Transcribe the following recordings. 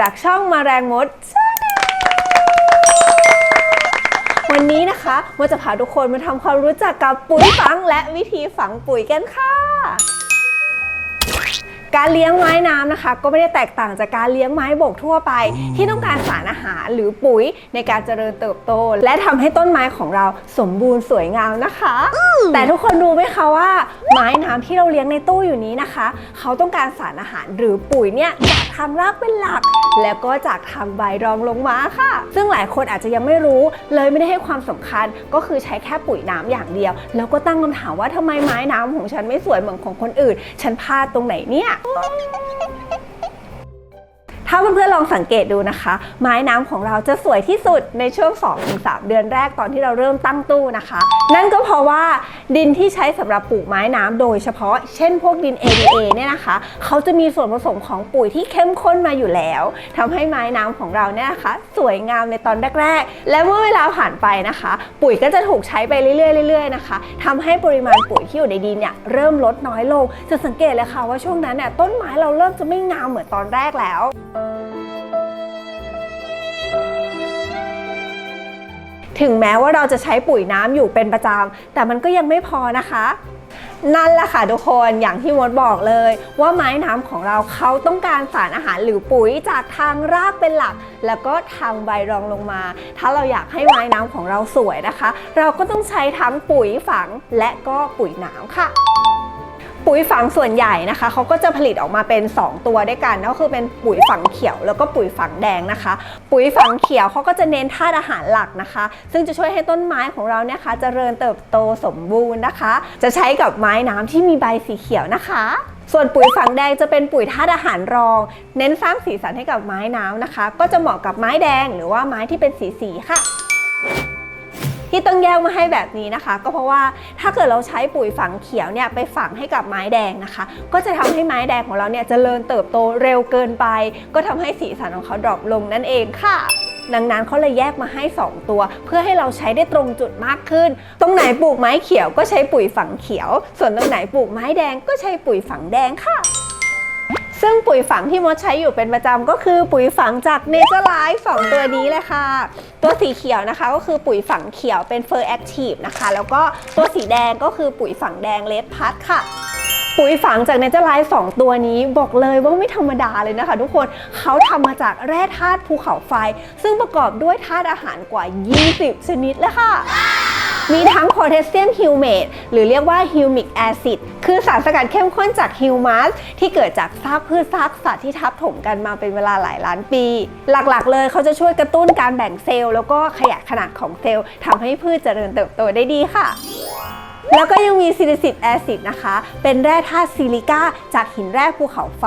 จากช่องมาแรงมด วันนี้นะคะมดจะพาทุกคนมาทำความรู้จักกับปุ๋ยฝังและวิธีฝังปุ๋ยกันค่ะ การเลี้ยงไม้น้ำนะคะ ก็ไม่ได้แตกต่างจากการเลี้ยงไม้บกทั่วไป ที่ต้องการสารอาหารหรือปุ๋ยในการเจริญเติบโต และทำให้ต้นไม้ของเราสมบูรณ์สวยงามนะคะ แต่ทุกคนรู้ไหมคะว่า ไม้น้ำที่เราเลี้ยงในตู้อยู่นี้นะคะ เขาต้องการสารอาหารหรือปุ๋ยเนี่ยจากทางรากเป็นหลัก แล้วก็จากทางใบรองลงมาค่ะ ซึ่งหลายคนอาจจะยังไม่รู้ เลยไม่ได้ให้ความสำคัญก็คือใช้แค่ปุ๋ยน้ำอย่างเดียว แล้วก็ตั้งคำถามว่าทำไมไม้น้ำของฉันไม่สวยเหมือนของคนอื่น ฉันพลาดตรงไหนเนี่ย Oh, ถ้าเพื่อนๆลองสังเกตดูนะคะ ไม้น้ำของเราจะสวยที่สุดในช่วง 2-3 เดือนแรกตอนที่เราเริ่มตั้งตู้นะคะ นั่นก็เพราะว่าดินที่ใช้สำหรับปลูกไม้น้ำโดยเฉพาะ เช่นพวกดิน ADA เนี่ยนะคะ เขาจะมีส่วนผสมของปุ๋ยที่เข้มข้นมาอยู่แล้วทำให้ไม้น้ำของเราเนี่ยนะคะ สวยงามในตอนแรกๆ และเมื่อเวลาผ่านไปนะคะ ปุ๋ยก็จะถูกใช้ไปเรื่อยๆเรื่อยๆนะคะทำให้ปริมาณปุ๋ยที่อยู่ในดินเนี่ยเริ่มลดน้อยลง จะสังเกตเลยค่ะว่าช่วงนั้นเนี่ยต้นไม้เราเริ่มจะไม่งามเหมือนตอนแรกแล้วถึงแม้ว่าเราจะใช้ปุ๋ยน้ำอยู่เป็นประจำแต่มันก็ยังไม่พอนะคะ นั่นแหละค่ะทุกคนอย่างที่มดบอกเลย ว่าไม้น้ำของเราเขาต้องการสารอาหารหรือปุ๋ยจากทางรากเป็นหลัก แล้วก็ทางใบรองลงมา ถ้าเราอยากให้ไม้น้ำของเราสวยนะคะ เราก็ต้องใช้ทั้งปุ๋ยฝังและก็ปุ๋ยน้ำค่ะ ปุ๋ยฝังส่วนใหญ่นะคะเขาก็จะผลิตออกมาเป็น 2 ตัวด้วยกันก็คือเป็นปุ๋ยฝังเขียวแล้วก็ปุ๋ยฝังแดงนะคะ ปุ๋ยฝังเขียวเขาก็จะเน้นธาตุอาหารหลักนะคะ ซึ่งจะช่วยให้ต้นไม้ของเราเนี่ยคะเจริญเติบโตสมบูรณ์นะคะ จะใช้กับไม้น้ำที่มีใบสีเขียวนะคะส่วนปุ๋ยฝังแดงจะเป็นปุ๋ยธาตุอาหารรอง เน้นสร้างสีสันให้กับไม้น้ำนะคะ ก็จะเหมาะกับไม้แดงหรือว่าไม้ที่เป็นสีสีค่ะ ที่ต้องแยกมาให้แบบนี้นะคะ ก็เพราะว่าถ้าเกิดเราใช้ปุ๋ยฝังเขียวเนี่ยไปฝังให้กับไม้แดงนะคะ ก็จะทำให้ไม้แดงของเราเนี่ยเจริญเติบโตเร็วเกินไป ก็ทำให้สีสันของเขาดรอปลงนั่นเองค่ะดังนั้นเขาเลยแยกมาให้ 2 ตัว เพื่อให้เราใช้ได้ตรงจุดมากขึ้น ตรงไหนปลูกไม้เขียวก็ใช้ปุ๋ยฝังเขียว ส่วนตรงไหนปลูกไม้แดงก็ใช้ปุ๋ยฝังแดงค่ะ ซึ่งปุ๋ยฝังที่มดใช้อยู่เป็นประจำก็คือปุ๋ยฝังจากเนเจอร์ไลฟ์สองตัวนี้เลยค่ะ ตัวสีเขียวนะคะก็คือปุ๋ยฝังเขียวเป็นเฟอร์แอคทีฟนะคะ แล้วก็ตัวสีแดงก็คือปุ๋ยฝังแดงเลดพัทค่ะปุ๋ยฝังจากเนเจอร์ไลฟ์สองตัวนี้บอกเลยว่าไม่ธรรมดาเลยนะคะทุกคนเขาทำมาจากแร่ธาตุภูเขาไฟ ซึ่งประกอบด้วยธาตุอาหารกว่า 20 ชนิดเลยค่ะ มีทั้งโพแทสเซียมฮิวเมตหรือเรียกว่าฮิวมิกแอซิดคือสารสกัดเข้มข้นจากฮิวมัสที่เกิดจากซากพืชซากสัตว์ที่ทับถมกันมาเป็นเวลาหลายล้านปี หลักๆ เลยเขาจะช่วยกระตุ้นการแบ่งเซลล์แล้วก็ขยายขนาดของเซลล์ทำให้พืชเจริญเติบโตได้ดีค่ะ แล้วก็ยังมีซิลิซิกแอซิดนะคะ เป็นแร่ธาตุซิลิก้าจากหินแร่ภูเขาไฟ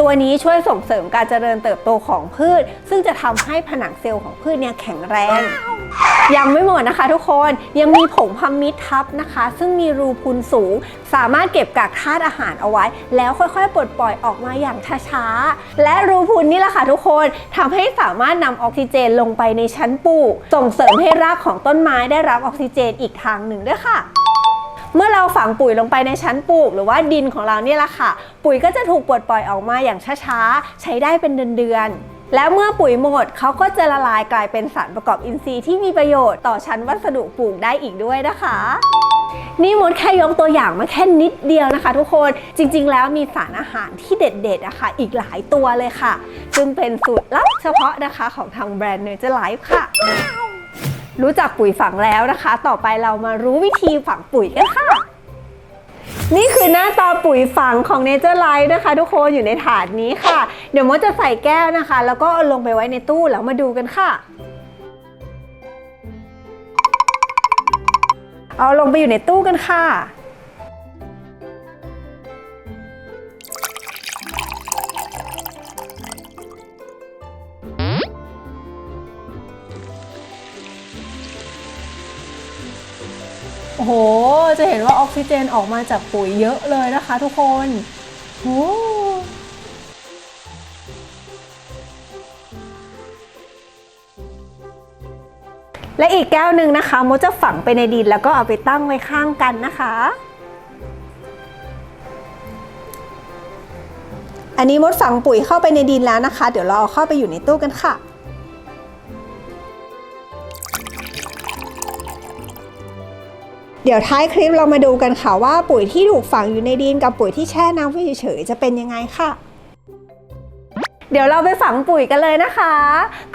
ตัวนี้ช่วยส่งเสริมการเจริญเติบโตของพืช ซึ่งจะทำให้ผนังเซลล์ของพืชเนี่ยแข็งแรง ยังไม่หมดนะคะทุกคนยังมีผงพัมมิดทับนะคะ ซึ่งมีรูพุนสูง สามารถเก็บกักธาตุอาหารเอาไว้ แล้วค่อยๆ ปลดปล่อยออกมาอย่างช้าๆและรูพุนนี่แหละค่ะทุกคนทำให้สามารถนำออกซิเจนลงไปในชั้นปลูกส่งเสริมให้รากของต้นไม้ได้รับออกซิเจนอีกทางหนึ่งด้วยค่ะ เมื่อเราฝังปุ๋ยลงไปในชั้นปลูก หรือว่าดินของเราเนี่ยแหละค่ะ ปุ๋ยก็จะถูกปลดปล่อยออกมาอย่างช้าๆ ใช้ได้เป็นเดือนๆ แล้วเมื่อปุ๋ยหมดเขาก็จะละลายกลายเป็นสารประกอบอินทรีย์ที่มีประโยชน์ต่อชั้นวัสดุปลูกได้อีกด้วยนะคะนี่มดแค่ยกตัวอย่างมาแค่นิดเดียวนะคะ ทุกคนจริง ๆ แล้วมีสารอาหารที่เด็ดๆอะค่ะอีกหลายตัวเลยค่ะ ซึ่งเป็นสูตรลับเฉพาะนะคะของทางแบรนด์เนเจอร์ไลฟ์ค่ะ รู้จักปุ๋ยฝังแล้วนะคะ ต่อไปเรามารู้วิธีฝังปุ๋ยกันค่ะ นี่คือหน้าตาปุ๋ยฝังของเนเจอร์ไลท์นะคะ ทุกคนอยู่ในถาดนี้ค่ะ เดี๋ยวมดจะใส่แก้วนะคะ แล้วก็เอาลงไปไว้ในตู้แล้วมาดูกันค่ะ เอาลงไปอยู่ในตู้กันค่ะ โห จะเห็นว่าออกซิเจนออกมาจากปุ๋ยเยอะเลยนะคะทุกคนโอ้และอีกแก้วหนึ่งนะคะมดจะฝังไปในดินแล้วก็เอาไปตั้งไว้ข้างกันนะคะ อันนี้มดฝังปุ๋ยเข้าไปในดินแล้วนะคะ เดี๋ยวเราเอาเข้าไปอยู่ในตู้กันค่ะ เดี๋ยวท้ายคลิปเรามาดูกันค่ะว่าปุ๋ยที่ถูกฝังอยู่ในดินกับปุ๋ยที่แช่น้ำไว้เฉยๆจะเป็นยังไงค่ะเดี๋ยวเราไปฝังปุ๋ยกันเลยนะคะ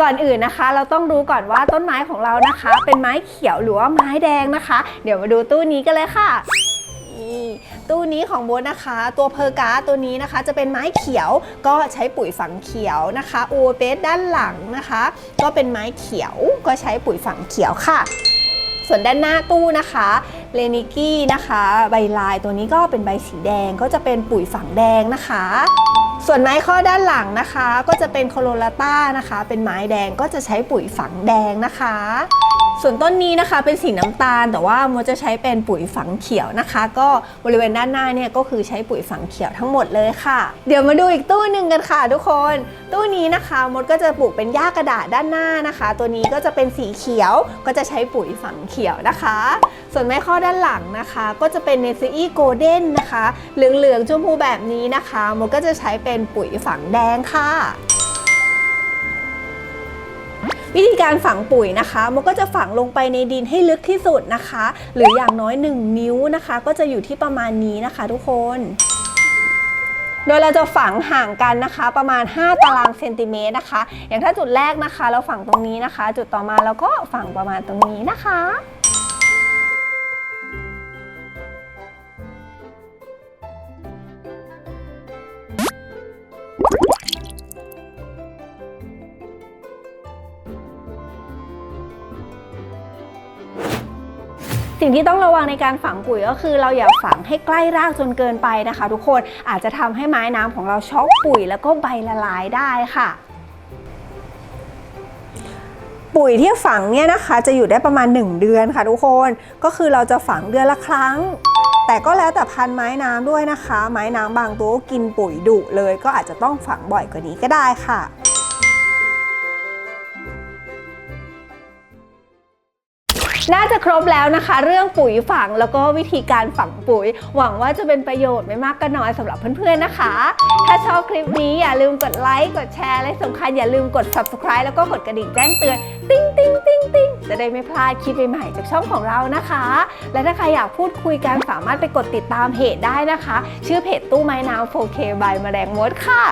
ก่อนอื่นนะคะ เราต้องรู้ก่อนว่าต้นไม้ของเรานะคะ เป็นไม้เขียวหรือว่าไม้แดงนะคะ เดี๋ยวมาดูตู้นี้กันเลยค่ะนี่ตู้นี้ของโบนะคะ ตัวเพอร์การ์ตัวนี้นะคะ จะเป็นไม้เขียวก็ใช้ปุ๋ยฝังเขียวนะคะโอเบสด้านหลังนะคะ ก็เป็นไม้เขียวก็ใช้ปุ๋ยฝังเขียวค่ะ ส่วนด้านหน้าตู้นะคะเลนิกี้นะคะ ใบลายตัวนี้ก็เป็นใบสีแดงก็จะเป็นปุ๋ยฝังแดงนะคะ ส่วนไม้ข้อด้านหลังนะคะ ก็จะเป็นโคโลลาต้านะคะ เป็นไม้แดงก็จะใช้ปุ๋ยฝังแดงนะคะ ส่วนต้นนี้นะคะเป็นสีน้ำตาล แต่ว่าโมจะใช้เป็นปุ๋ยฝังเขียวนะคะ ก็บริเวณด้านหน้าเนี่ยก็คือใช้ปุ๋ยฝังเขียวทั้งหมดเลยค่ะ เดี๋ยวมาดูอีกตู้หนึ่งกันค่ะ ทุกคน ตู้นี้นะคะมดก็จะปลูกเป็นหญ้ากระดาษด้านหน้านะคะ ตัวนี้ก็จะเป็นสีเขียวก็จะใช้ปุ๋ยฝังเขียวนะคะ ส่วนไม้ข้อด้านหลังนะคะ ก็จะเป็นเนซอีโกลเด้นนะคะ เหลืองๆชมพูแบบนี้นะคะมดก็จะใช้เป็นปุ๋ยฝังแดงค่ะ วิธีการฝังปุ๋ยนะคะ มันก็จะฝังลงไปในดินให้ลึกที่สุดนะคะ หรืออย่างน้อย 1 นิ้วนะคะ ก็จะอยู่ที่ประมาณนี้นะคะ ทุกคน โดยเราจะฝังห่างกันนะคะ ประมาณ 5 ตารางเซนติเมตรนะคะ อย่างถ้าจุดแรกนะคะ เราฝังตรงนี้นะคะ จุดต่อมาเราก็ฝังประมาณตรงนี้นะคะ สิ่งที่ต้องระวังในการฝังปุ๋ยก็คือเราอย่าฝังให้ใกล้รากจนเกินไปนะคะ ทุกคนอาจจะทำให้ไม้น้ำของเราช็อกปุ๋ยแล้วก็ใบละลายได้ค่ะปุ๋ยที่ฝังเนี่ยนะคะจะอยู่ได้ประมาณ 1 เดือนค่ะทุกคนก็คือเราจะฝังเดือนละครั้ง แต่ก็แล้วแต่พันไม้น้ำด้วยนะคะ ไม้น้ำบางตัวกินปุ๋ยดุเลย ก็อาจจะต้องฝังบ่อยกว่านี้ก็ได้ค่ะ น่าจะครบแล้วนะคะ เรื่องปุ๋ยฝังแล้วก็วิธีการฝังปุ๋ย หวังว่าจะเป็นประโยชน์ไม่มากก็น้อยสำหรับเพื่อนๆนะคะ ถ้าชอบคลิปนี้อย่าลืมกดไลค์กดแชร์และสำคัญอย่าลืมกด subscribe แล้วก็กดกระดิ่งแจ้งเตือนติ้งติ้งติ้งติ้งจะได้ไม่พลาดคลิปใหม่ๆจากช่องของเรานะคะ และถ้าใครอยากพูดคุยกันสามารถไปกดติดตามเพจได้นะคะ ชื่อเพจตู้ไม้น้ำ 4K by แมลงมดค่ะ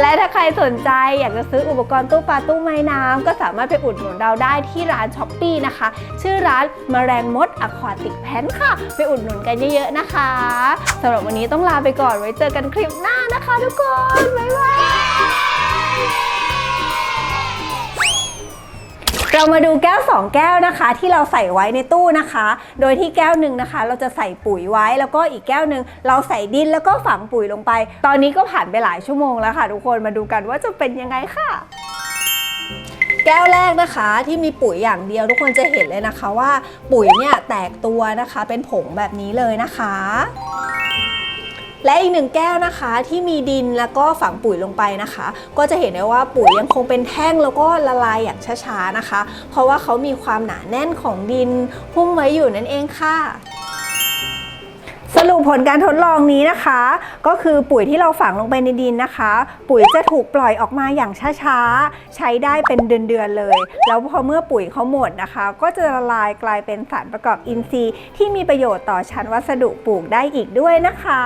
และถ้าใครสนใจอยากจะซื้ออุปกรณ์ตู้ปลาตู้ไม้น้ำก็สามารถไปอุดหนุนเราได้ที่ร้านช้อปปีนะคะ ชื่อร้านแมลงมดอควาติกแพนค่ะ ไปอุดหนุนกันเยอะๆนะคะสำหรับวันนี้ต้องลาไปก่อนไว้เจอกันคลิปหน้านะคะทุกคน บ๊ายบายเรามาดูแก้ว 2 แก้วนะคะ ที่เราใส่ไว้ในตู้นะคะ โดยที่แก้วหนึ่งนะคะ เราจะใส่ปุ๋ยไว้แล้วก็อีกแก้วหนึ่งเราใส่ดินแล้วก็ฝังปุ๋ยลงไป ตอนนี้ก็ผ่านไปหลายชั่วโมงแล้วค่ะ ทุกคนมาดูกันว่าจะเป็นยังไงค่ะ แก้วแรกนะคะที่มีปุ๋ยอย่างเดียวทุกคนจะเห็นเลยนะคะว่าปุ๋ยเนี่ยแตกตัวนะคะเป็นผงแบบนี้เลยนะคะ และอีกหนึ่งแก้วนะคะที่มีดินแล้วก็ฝังปุ๋ยลงไปนะคะ ก็จะเห็นได้ว่าปุ๋ยยังคงเป็นแท่งแล้วก็ละลายอย่างช้าๆนะคะ เพราะว่าเขามีความหนาแน่นของดินหุ้มไว้อยู่นั่นเองค่ะ สรุปผลการทดลองนี้นะคะ ก็คือปุ๋ยที่เราฝังลงไปในดินนะคะ ปุ๋ยจะถูกปล่อยออกมาอย่างช้าๆ ใช้ได้เป็นเดือนๆเลย แล้วพอเมื่อปุ๋ยเขาหมดนะคะ ก็จะละลายกลายเป็นสารประกอบอินทรีย์ ที่มีประโยชน์ต่อชั้นวัสดุปลูกได้อีกด้วยนะคะ